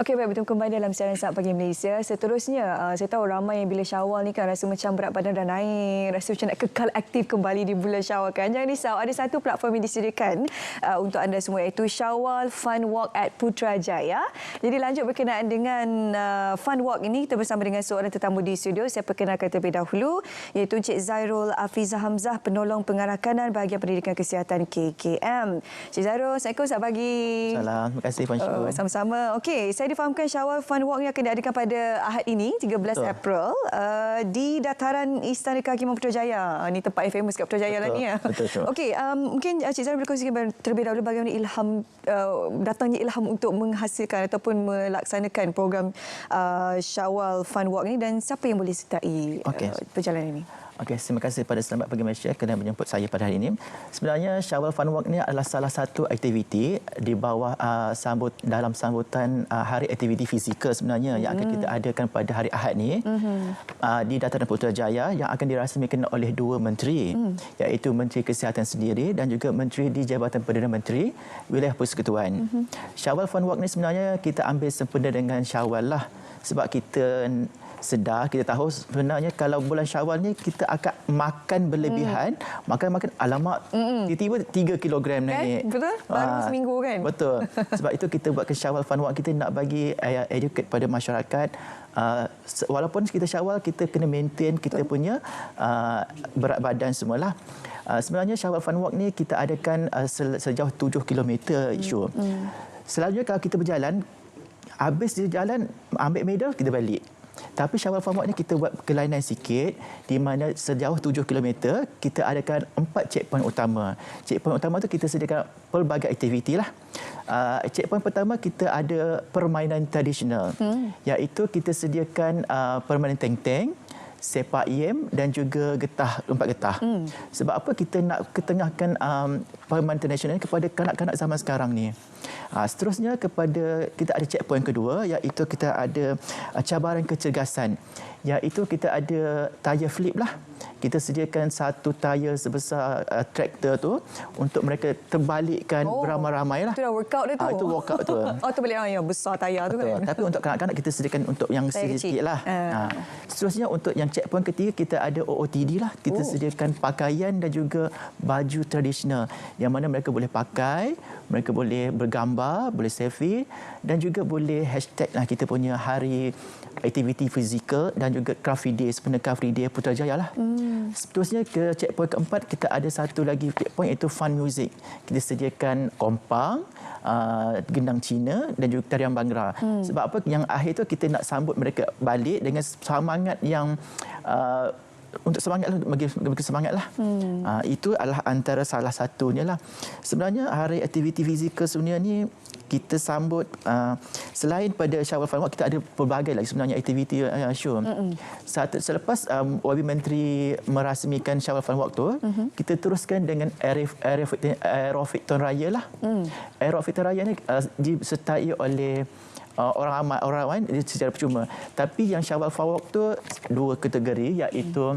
Okey, baik bertemu kembali dalam siaran Saat Pagi Malaysia. Seterusnya, uh, saya tahu ramai yang bila syawal ni kan rasa macam berat badan dah naik, rasa macam nak kekal aktif kembali di bulan syawal kan. Jangan risau, ada satu platform yang disediakan uh, untuk anda semua iaitu Syawal Fun Walk at Putrajaya. Jadi lanjut berkenaan dengan uh, Fun Walk ini, kita bersama dengan seorang tetamu di studio. Saya perkenalkan terlebih dahulu, iaitu Encik Zairul Afizah Hamzah, penolong pengarah kanan bahagian pendidikan kesihatan KKM. Encik Zairul, Assalamualaikum, selamat pagi. Salam, terima kasih Puan Syul. Uh, sama-sama. Okey, saya difahamkan Syawal Fun Walk yang akan diadakan pada Ahad ini, 13 Betul. April, uh, di dataran Istana Kehakiman Putrajaya. Uh, ini tempat yang famous kat Putrajaya lah ni. Ya. Betul, Okey, um, mungkin uh, Cik Zara boleh kongsikan terlebih dahulu bagaimana ilham, uh, datangnya ilham untuk menghasilkan ataupun melaksanakan program uh, Syawal Fun Walk ini dan siapa yang boleh sertai okay. uh, perjalanan ini? Okey, terima kasih kepada Selamat Pagi Malaysia kerana menjemput saya pada hari ini. Sebenarnya Syawal Fun Walk ini adalah salah satu aktiviti di bawah uh, sambut dalam sambutan uh, Hari Aktiviti Fizikal sebenarnya mm. yang akan kita hmm. adakan pada hari Ahad ni mm-hmm. uh, di Dataran Putrajaya yang akan dirasmikan oleh dua menteri mm. iaitu Menteri Kesihatan sendiri dan juga Menteri di Jabatan Perdana Menteri Wilayah Persekutuan. Mm-hmm. Syawal Fun Walk ni sebenarnya kita ambil sempena dengan Syawal lah sebab kita sedar kita tahu sebenarnya kalau bulan Syawal ni kita akan makan berlebihan mm. makan makan alamak mm. tiba-tiba 3 kilogram kan? naik betul baru uh, seminggu kan betul sebab itu kita buat ke Syawal Fun Walk kita nak bagi uh, educate pada masyarakat uh, walaupun kita Syawal kita kena maintain kita betul. punya uh, berat badan semualah uh, sebenarnya Syawal Fun Walk ni kita adakan uh, sejauh 7 km isu mm. mm. selalunya kalau kita berjalan habis di jalan ambil medal kita balik tapi Syawal Farm Walk ni kita buat kelainan sikit di mana sejauh 7 km kita adakan empat checkpoint utama. Checkpoint utama tu kita sediakan pelbagai aktiviti lah. Uh, checkpoint pertama kita ada permainan tradisional hmm. iaitu kita sediakan uh, permainan teng-teng sepak yem dan juga getah lompat getah. Hmm. Sebab apa kita nak ketengahkan um, permainan internasional kepada kanak-kanak zaman sekarang ni. Uh, seterusnya kepada kita ada checkpoint kedua iaitu kita ada uh, cabaran kecergasan iaitu kita ada tayar flip lah kita sediakan satu tayar sebesar uh, traktor tu untuk mereka terbalikkan oh, beramai-ramai lah. Itu dah workout dia tu? Ah, itu workout tu. oh, tu balik ah, yang besar tayar tu kan? Tapi untuk kanak-kanak kita sediakan untuk yang sedikit lah. Uh. Ha. Seterusnya untuk yang checkpoint ketiga kita ada OOTD lah. Kita oh. sediakan pakaian dan juga baju tradisional yang mana mereka boleh pakai, mereka boleh bergambar, boleh selfie dan juga boleh hashtag lah kita punya hari aktiviti fizikal dan juga craft free day sebenarnya free day Putrajaya lah. Hmm. Seterusnya ke checkpoint keempat kita ada satu lagi checkpoint iaitu fun music. Kita sediakan kompang, uh, gendang Cina dan juga tarian Bhangra. Hmm. Sebab apa yang akhir tu kita nak sambut mereka balik dengan semangat yang uh, untuk semangat lah, bagi, bagi semangat lah. Hmm. Uh, itu adalah antara salah satunya lah. Sebenarnya hari aktiviti fizikal sebenarnya ni kita sambut uh, selain pada Syawal Walk kita ada pelbagai lagi sebenarnya aktiviti uh, show. Mm-hmm. Saat selepas um, Wabi Menteri merasmikan Syawal Walk tu, mm-hmm. kita teruskan dengan Aerofit Ton Raya lah. Mm. Aerofit Raya ni uh, disertai oleh uh, orang ramai orang lain secara percuma. Tapi yang Syawal Fun Walk tu dua kategori iaitu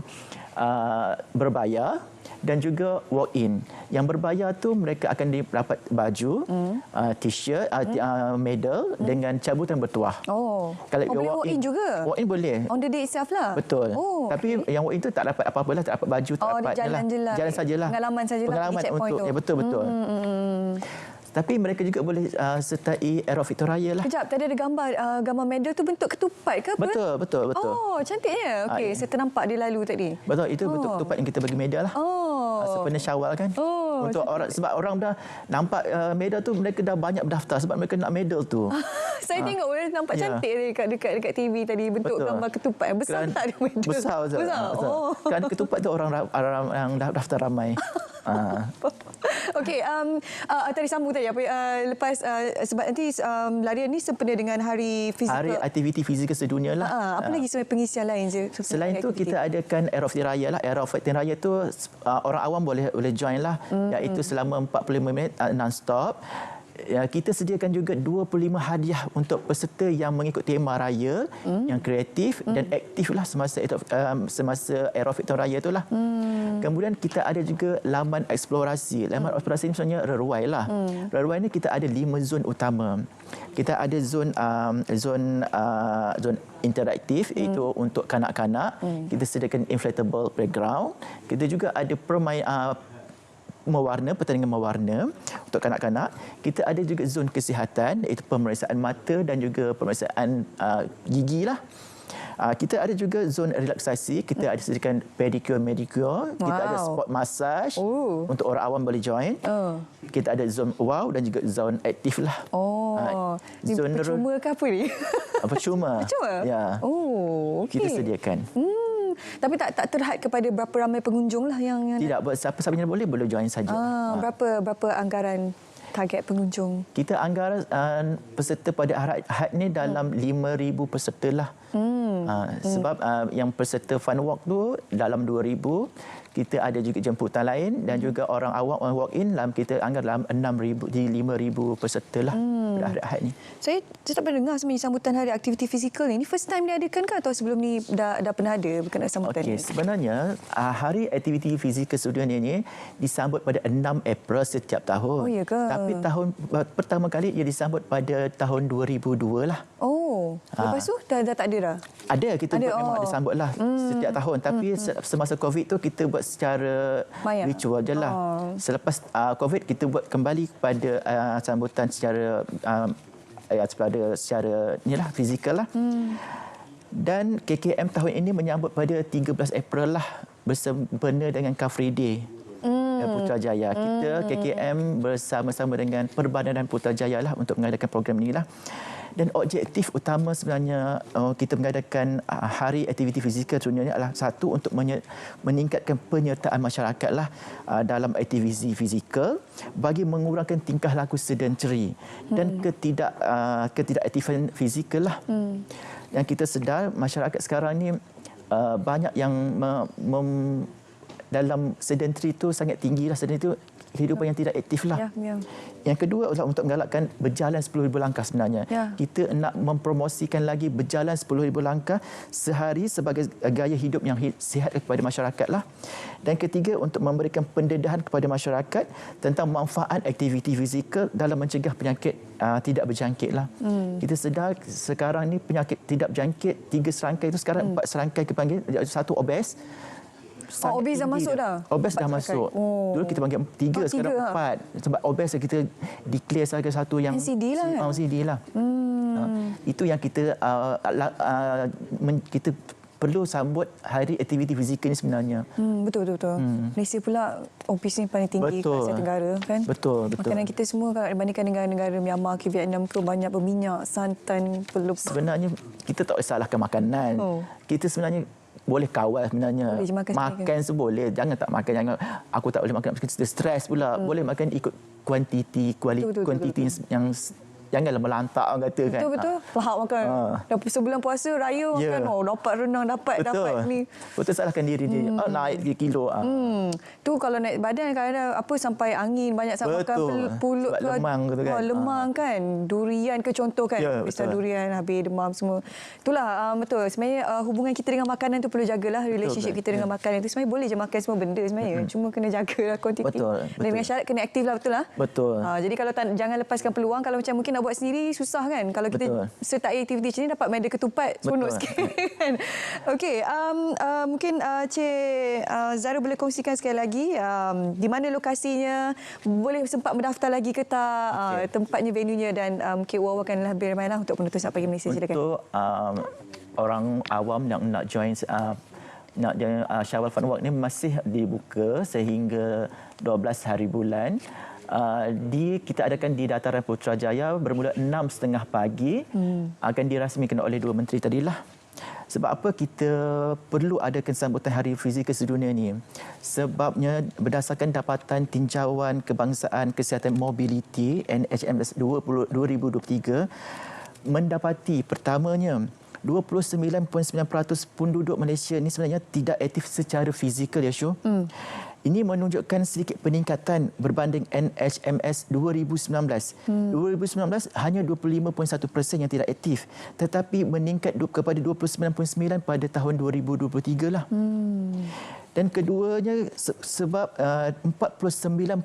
uh, berbayar dan juga walk in. Yang berbayar tu mereka akan dapat baju, mm. uh, t-shirt, uh, mm. uh, medal mm. dengan cabutan bertuah. Oh. Kalau oh, walk, in, juga. Walk in boleh. On the day itself lah. Betul. Oh, Tapi okay. yang walk in tu tak dapat apa-apa lah, tak dapat baju, tak oh, dapat jalan je lah. Jalan sajalah. Pengalaman sajalah. Pengalaman untuk ya betul betul. Mm, mm, mm. Tapi mereka juga boleh uh, sertai Aero Victoria lah. Kejap, tadi ada gambar uh, gambar medal tu bentuk ketupat ke apa? Betul, betul, betul. Oh, cantiknya. Okey, uh, saya ternampak dia lalu tadi. Betul, itu oh. bentuk ketupat yang kita bagi medal lah. Oh. Uh, sepenuhnya syawal kan. Oh. Untuk orang sebab orang dah nampak uh, medal tu mereka dah banyak berdaftar sebab mereka nak medal tu. saya uh. tengok orang nampak yeah. cantik dekat dekat dekat TV tadi bentuk betul. gambar ketupat yang besar Keran, tak ada medal. Besar, besar. besar. Oh. Kerana ketupat tu orang, orang yang daftar ramai. uh. Okey, um, uh, tadi sambung tadi apa uh, lepas uh, sebab nanti um, larian ni sempena dengan hari fizikal. Hari aktiviti fizikal sedunia lah. Uh, apa uh. lagi sebenarnya pengisian lain je? Selain itu kita adakan Air of the Raya lah. Air of the Raya tu uh, orang awam boleh boleh join lah. Mm, iaitu mm. selama 45 minit uh, non-stop ya, kita sediakan juga 25 hadiah untuk peserta yang mengikut tema raya hmm. yang kreatif hmm. dan aktif lah semasa um, semasa Aero Victor Raya itulah. Hmm. Kemudian kita ada juga laman eksplorasi. Laman hmm. eksplorasi ini sebenarnya reruai lah. Hmm. Reruai ini kita ada lima zon utama. Kita ada zon um, zon uh, zon interaktif hmm. iaitu untuk kanak-kanak. Hmm. Kita sediakan inflatable playground. Kita juga ada permain uh, mewarna, pertandingan mewarna untuk kanak-kanak. Kita ada juga zon kesihatan iaitu pemeriksaan mata dan juga pemeriksaan uh, gigi lah. Uh, kita ada juga zon relaksasi. Kita ada sediakan pedicure, manicure. Wow. Kita ada sport massage Ooh. untuk orang awam boleh join. Uh. Kita ada zon wow dan juga zon aktif lah. Oh, uh, zon percuma ke apa ni? percuma. Percuma? Ya. Oh, okay. Kita sediakan. Hmm. Tapi tak tak terhad kepada berapa ramai pengunjung lah yang, yang tidak buat siapa siapa yang boleh boleh join saja. Ah, ha. berapa berapa anggaran target pengunjung? Kita anggaran uh, peserta pada hari had ni dalam hmm. 5000 peserta lah. Hmm. Uh, sebab uh, yang peserta fun walk tu dalam 2000 kita ada juga jemputan lain dan juga orang awam orang walk in dalam kita anggap dalam 6000 di 5000 peserta lah hmm. pada hari Ahad ni. Saya saya tak pernah dengar sebenarnya sambutan hari aktiviti fizikal ni. Ini first time diadakan ke atau sebelum ni dah dah pernah ada berkenaan sambutan okay, sebenarnya ah, hari aktiviti fizikal sedunia ni disambut pada 6 April setiap tahun. Oh ya ke? Tapi tahun pertama kali ia disambut pada tahun 2002 lah. Oh, lepas ha. tu dah, dah tak ada dah? Ada, kita ada, buat, oh. memang ada sambut lah hmm. setiap tahun. Tapi hmm. semasa COVID tu kita buat secara Maya. virtual je lah. Oh. Selepas uh, COVID kita buat kembali kepada uh, sambutan secara uh, secara, secara ni lah, fizikal lah. Hmm. Dan KKM tahun ini menyambut pada 13 April lah bersempena dengan Car Free Day. Hmm. Putrajaya. Kita hmm. KKM bersama-sama dengan Perbadanan Putrajaya lah untuk mengadakan program ini lah dan objektif utama sebenarnya uh, kita mengadakan uh, hari aktiviti fizikal sebenarnya adalah satu untuk meningkatkan penyertaan masyarakat lah uh, dalam aktiviti fizikal bagi mengurangkan tingkah laku sedentary hmm. dan ketidak uh, ketidakaktifan fizikal lah hmm. yang kita sedar masyarakat sekarang ni uh, banyak yang me- mem- dalam sedentary itu sangat tinggi lah sedentary itu kehidupan yang tidak aktif lah. Ya, ya. Yang kedua adalah untuk menggalakkan berjalan 10,000 langkah sebenarnya. Ya. Kita nak mempromosikan lagi berjalan 10,000 langkah sehari sebagai gaya hidup yang sihat kepada masyarakat lah. Dan ketiga untuk memberikan pendedahan kepada masyarakat tentang manfaat aktiviti fizikal dalam mencegah penyakit uh, tidak berjangkit lah. Hmm. Kita sedar sekarang ni penyakit tidak berjangkit tiga serangkai itu sekarang hmm. empat serangkai kepanggil satu obes Oh, obes dah masuk dah? Obes dah masuk. Oh. Dulu kita panggil tiga, oh, sekarang tiga. empat. Sebab obes kita declare sebagai satu yang... NCD lah kan? NCD lah. Hmm. Uh, itu yang kita uh, uh, men, kita perlu sambut hari aktiviti fizikal ini sebenarnya. Hmm, betul, betul. betul. Hmm. Malaysia pula obes ni paling tinggi betul. Asia Tenggara kan? Betul, betul. Makanan kita semua kalau dibandingkan dengan negara Myanmar ke Vietnam ke banyak berminyak, santan, pelup. Sebenarnya kita tak salahkan makanan. Oh. Kita sebenarnya boleh kawal sebenarnya. Boleh makan, makan boleh. Jangan tak makan. Jangan aku tak boleh makan. Kita stres pula. Hmm. Boleh makan ikut kuantiti, kuantiti yang janganlah melantak orang kata kan. Betul betul. Faham makan. Ha. Dah sebulan puasa raya yeah. makan oh dapat renang dapat betul. dapat ni. Betul salahkan diri dia. Hmm. Oh, naik 3 kilo ah. Hmm. Tu kalau naik badan kadang apa sampai angin banyak sangat makan pulut Sebab lemang gitu kan. Oh, lemang ha. kan. Durian ke contoh kan. Yeah, Bisa durian habis demam semua. Itulah uh, betul. Sebenarnya uh, hubungan kita dengan makanan tu perlu jagalah relationship betul, kita dengan yeah. makanan itu sebenarnya boleh je makan semua benda sebenarnya. Hmm. Cuma kena jagalah kuantiti. Betul. betul. Dan dengan syarat kena aktif lah betul lah. Betul. Uh, jadi kalau tak, jangan lepaskan peluang kalau macam mungkin buat sendiri susah kan? Kalau kita serta aktiviti macam ni dapat medal ketupat seronok sikit kan? Okey um, uh, mungkin uh, Cik uh, Zara boleh kongsikan sekali lagi um, di mana lokasinya? Boleh sempat mendaftar lagi ke tak? Okay. uh, tempatnya venue-nya dan um, mungkin um, wawakan lebih ramai lah untuk penutup saat pagi Malaysia silakan. Untuk um, orang awam yang nak join uh, nak join uh, Syawal Fun Walk ni masih dibuka sehingga 12 hari bulan uh, di kita adakan di Dataran Putrajaya bermula 6.30 pagi hmm. akan dirasmikan oleh dua menteri tadilah. Sebab apa kita perlu adakan sambutan Hari Fizikal Sedunia ini? Sebabnya berdasarkan dapatan tinjauan kebangsaan kesihatan mobiliti NHMS 2023 mendapati pertamanya 29.9% penduduk Malaysia ini sebenarnya tidak aktif secara fizikal ya Syu. Hmm Ini menunjukkan sedikit peningkatan berbanding NHMS 2019. Hmm. 2019 hanya 25.1% yang tidak aktif tetapi meningkat kepada 29.9 pada tahun 2023 lah. Hmm. Dan keduanya sebab uh, 49.9%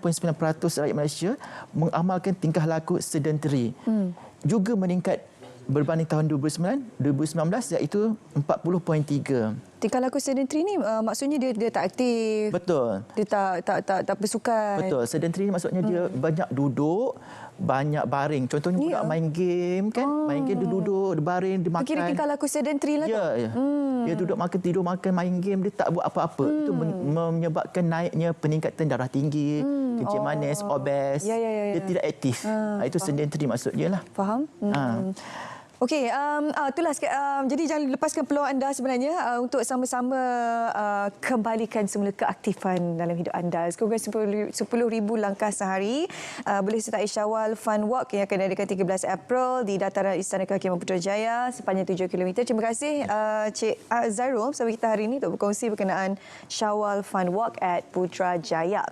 rakyat Malaysia mengamalkan tingkah laku sedentary. Hmm. Juga meningkat berbanding tahun 2009, 2019 iaitu 40.3. Tingkah laku sedentary ni uh, maksudnya dia dia tak aktif. Betul. Dia tak tak tak tak bersukan. Betul. Sedentary ni maksudnya hmm. dia banyak duduk, banyak baring. Contohnya yeah. budak main game kan, oh. main game dia duduk, dia baring, dia makan. Kira tingkah laku sedentary lah. Ya, ya. Hmm. Dia duduk makan, tidur makan, main game, dia tak buat apa-apa. Hmm. Itu menyebabkan naiknya peningkatan darah tinggi, hmm. kencing oh. manis, obes. Ya, ya, ya, ya. Dia tidak aktif. Hmm. Itu sedentary maksudnya lah. Faham? Hmm. Ha. Okey, um, uh, itulah um, jadi jangan lepaskan peluang anda sebenarnya uh, untuk sama-sama uh, kembalikan semula keaktifan dalam hidup anda. Sekurang-kurangnya 10,000 langkah sehari uh, boleh sertai Syawal Fun Walk yang akan diadakan 13 April di Dataran Istana Kehakiman Putrajaya sepanjang 7 km. Terima kasih uh, Cik Zairul bersama kita hari ini untuk berkongsi berkenaan Syawal Fun Walk at Putrajaya.